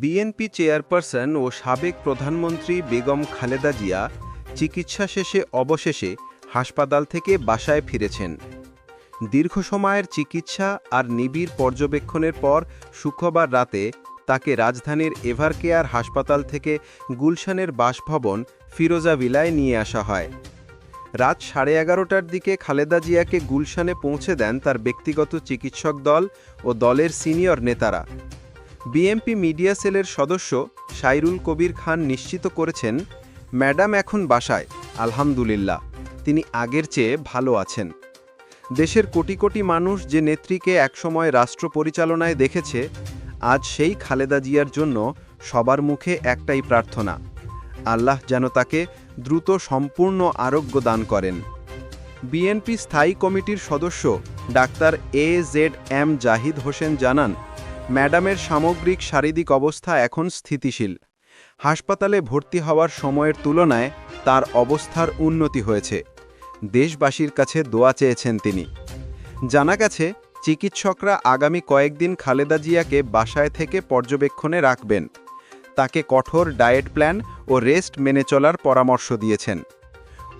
BNP chairperson ও সাবেক প্রধানমন্ত্রী বেগম খালেদা জিয়া চিকিৎসা শেষে অবশেষে হাসপাতাল থেকে বাসায় ফিরেছেন। দীর্ঘ সময়ের চিকিৎসা আর নিবিড় পর্যবেক্ষণের পর শুক্রবার রাতে তাকে রাজধানীর এভারকেয়ার হাসপাতাল থেকে গুলশানের বাসভবন ফিরোজা ভিলায় নিয়ে আসা হয়। রাত সাড়ে এগারোটার দিকে খালেদা জিয়াকে গুলশানে পৌঁছে দেন তার ব্যক্তিগত চিকিৎসক দল ও দলের সিনিয়র নেতারা। বিএমপি মিডিয়া সেলের সদস্য সাইরুল কবির খান নিশ্চিত করেছেন, ম্যাডাম এখন বাসায়, আলহামদুলিল্লাহ। তিনি আগের চেয়ে ভালো আছেন। দেশের কোটি কোটি মানুষ যে নেত্রীকে একসময় রাষ্ট্র পরিচালনায় দেখেছে, আজ সেই খালেদা জিয়ার জন্য সবার মুখে একটাই প্রার্থনা, আল্লাহ যেন তাকে দ্রুত সম্পূর্ণ আরোগ্য দান করেন। বিএনপি স্থায়ী কমিটির সদস্য doctor A Z M Zahid Hossain জানান ম্যাডামের সামগ্রিক শারীরিক অবস্থা এখন স্থিতিশীল। হাসপাতালে ভর্তি হওয়ার সময়ের তুলনায় তার অবস্থার উন্নতি হয়েছে। দেশবাসীর কাছে দোয়া চেয়েছেন তিনি। জানা গেছে, চিকিৎসকরা আগামী কয়েকদিন খালেদা জিয়াকে বাসায় থেকে পর্যবেক্ষণে রাখবেন। তাকে কঠোর ডায়েট প্ল্যান ও রেস্ট মেনে চলার পরামর্শ দিয়েছেন।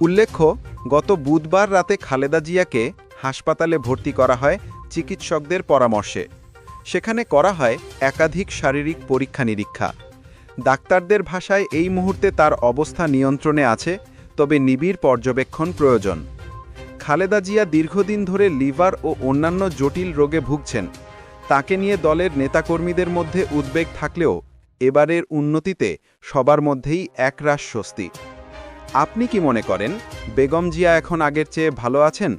উল্লেখ্য, গত বুধবার রাতে খালেদা জিয়াকে হাসপাতালে ভর্তি করা হয় চিকিৎসকদের পরামর্শে। সেখানে করা হয় একাধিক শারীরিক পরীক্ষা নিরীক্ষা। ডাক্তারদের ভাষায় এই মুহূর্তে তার অবস্থা নিয়ন্ত্রণে আছে, তবে নিবিড় পর্যবেক্ষণ প্রয়োজন। খালেদা জিয়া দীর্ঘদিন ধরে লিভার ও অন্যান্য জটিল রোগে ভুগছেন। তাকে নিয়ে দলের নেতাকর্মীদের মধ্যে উদ্বেগ থাকলেও এবারের উন্নতিতে সবার মধ্যেই একরাশ স্বস্তি আপনি কি মনে করেন, বেগম জিয়া এখন আগের চেয়ে ভালো আছেন?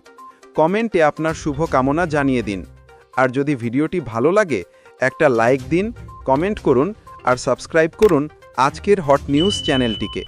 কমেন্টে আপনার শুভ কামনা জানিয়ে দিন। আর যদি ভিডিওটি ভালো লাগে, একটা লাইক দিন, কমেন্ট করুন আর সাবস্ক্রাইব করুন আজকের হট নিউজ চ্যানেলটিকে।